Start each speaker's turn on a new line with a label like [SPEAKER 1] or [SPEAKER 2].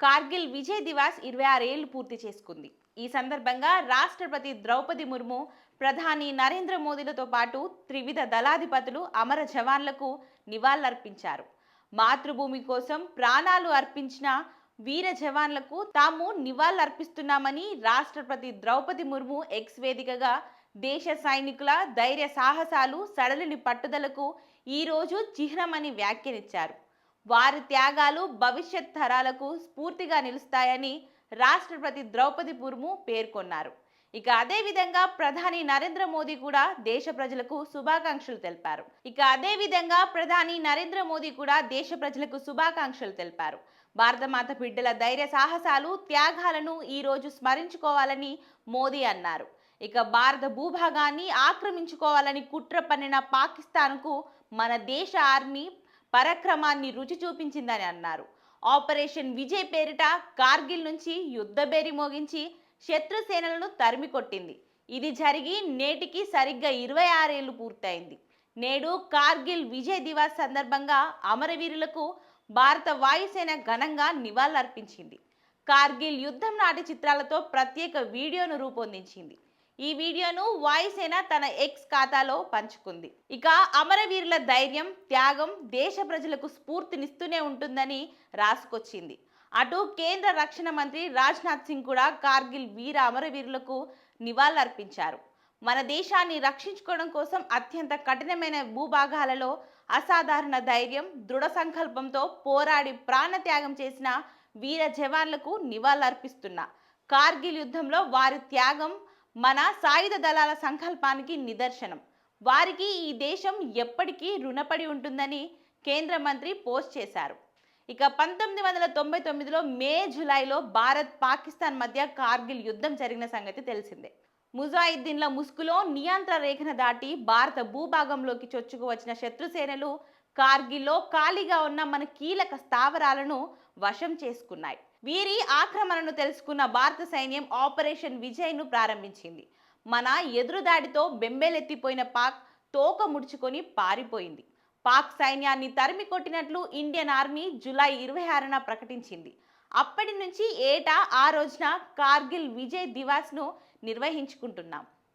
[SPEAKER 1] కార్గిల్ విజయ్ దివాస్ ఇరవై ఆరేళ్ళు పూర్తి చేసుకుంది. ఈ సందర్భంగా రాష్ట్రపతి ద్రౌపది ముర్ము ప్రధాని నరేంద్ర మోదీలతో పాటు త్రివిధ దళాధిపతులు అమర జవాన్లకు నివాళులర్పించారు. మాతృభూమి కోసం ప్రాణాలు అర్పించిన వీర జవాన్లకు తాము నివాళులర్పిస్తున్నామని రాష్ట్రపతి ద్రౌపది ముర్ము ఎక్స్ వేదికగా దేశ సైనికుల ధైర్య సాహసాలు సడలిని పట్టుదలకు ఈరోజు చిహ్నమని వ్యాఖ్యానించారు. వారి త్యాగాలు భవిష్యత్ తరాలకు స్ఫూర్తిగా నిలుస్తాయని రాష్ట్రపతి ద్రౌపది ముర్ము పేర్కొన్నారు. ఇక అదే విధంగా ప్రధాని నరేంద్ర మోదీ కూడా దేశ ప్రజలకు శుభాకాంక్షలు తెలిపారు. ఇక అదే విధంగా ప్రధాని నరేంద్ర మోదీ కూడా దేశ ప్రజలకు శుభాకాంక్షలు తెలిపారు. భారతమాత బిడ్డల ధైర్య సాహసాలు త్యాగాలను ఈ రోజు స్మరించుకోవాలని మోదీ అన్నారు. ఇక భారత భూభాగాన్ని ఆక్రమించుకోవాలని కుట్ర పన్నిన పాకిస్తాన్కు మన దేశ ఆర్మీ పరాక్రమాన్ని రుచి చూపించిందని అన్నారు. ఆపరేషన్ విజయ్ పేరిట కార్గిల్ నుంచి యుద్ధబేరి మోగించి శత్రు సేనలను తరిమి కొట్టింది. ఇది జరిగి నేటికి సరిగ్గా ఇరవై ఆరేళ్ళు పూర్తయింది. నేడు కార్గిల్ విజయ్ దివాస్ సందర్భంగా అమరవీరులకు భారత వాయుసేన ఘనంగా నివాళులర్పించింది. కార్గిల్ యుద్ధం నాటి చిత్రాలతో ప్రత్యేక వీడియోను రూపొందించింది. ఈ వీడియోను వాయుసేన తన ఎక్స్ ఖాతాలో పంచుకుంది. ఇక అమరవీరుల ధైర్యం త్యాగం దేశ ప్రజలకు స్ఫూర్తినిస్తూనే ఉంటుందని రాసుకొచ్చింది. అటు కేంద్ర రక్షణ మంత్రి రాజ్నాథ్ సింగ్ కూడా కార్గిల్ వీర అమరవీరులకు నివాళులర్పించారు. మన దేశాన్ని రక్షించుకోవడం కోసం అత్యంత కఠినమైన భూభాగాలలో అసాధారణ ధైర్యం దృఢ సంకల్పంతో పోరాడి ప్రాణత్యాగం చేసిన వీర జవాన్లకు నివాళులర్పిస్తున్నా కార్గిల్ యుద్ధంలో వారి త్యాగం మన సాయుధ దళాల సంకల్పానికి నిదర్శనం. వారికి ఈ దేశం ఎప్పటికీ రుణపడి ఉంటుందని కేంద్ర మంత్రి పోస్ట్ చేశారు. ఇక పంతొమ్మిది వందల తొంభై తొమ్మిదిలో మే జూలైలో భారత్ పాకిస్తాన్ మధ్య కార్గిల్ యుద్ధం జరిగిన సంగతి తెలిసిందే. ముజాయిద్దీన్ల ముసుగులో నియంత్రణ రేఖను దాటి భారత భూభాగంలోకి చొచ్చుకు వచ్చిన శత్రుసేనలు కార్గిల్లో ఖాళీగా ఉన్న మన కీలక స్థావరాలను వశం చేసుకున్నాయి. వీరి ఆక్రమణను తెలుసుకున్న భారత సైన్యం ఆపరేషన్ విజయ్ను ప్రారంభించింది. మన ఎదురుదాడితో బెంబేలెత్తిపోయిన పాక్ తోక ముడుచుకొని పారిపోయింది. పాక్ సైన్యాన్ని తరిమి కొట్టినట్లు ఇండియన్ ఆర్మీ జూలై ఇరవై ఆరున ప్రకటించింది. అప్పటి నుంచి ఏటా ఆ రోజున కార్గిల్ విజయ్ దివాస్ను నిర్వహించుకుంటున్నాం.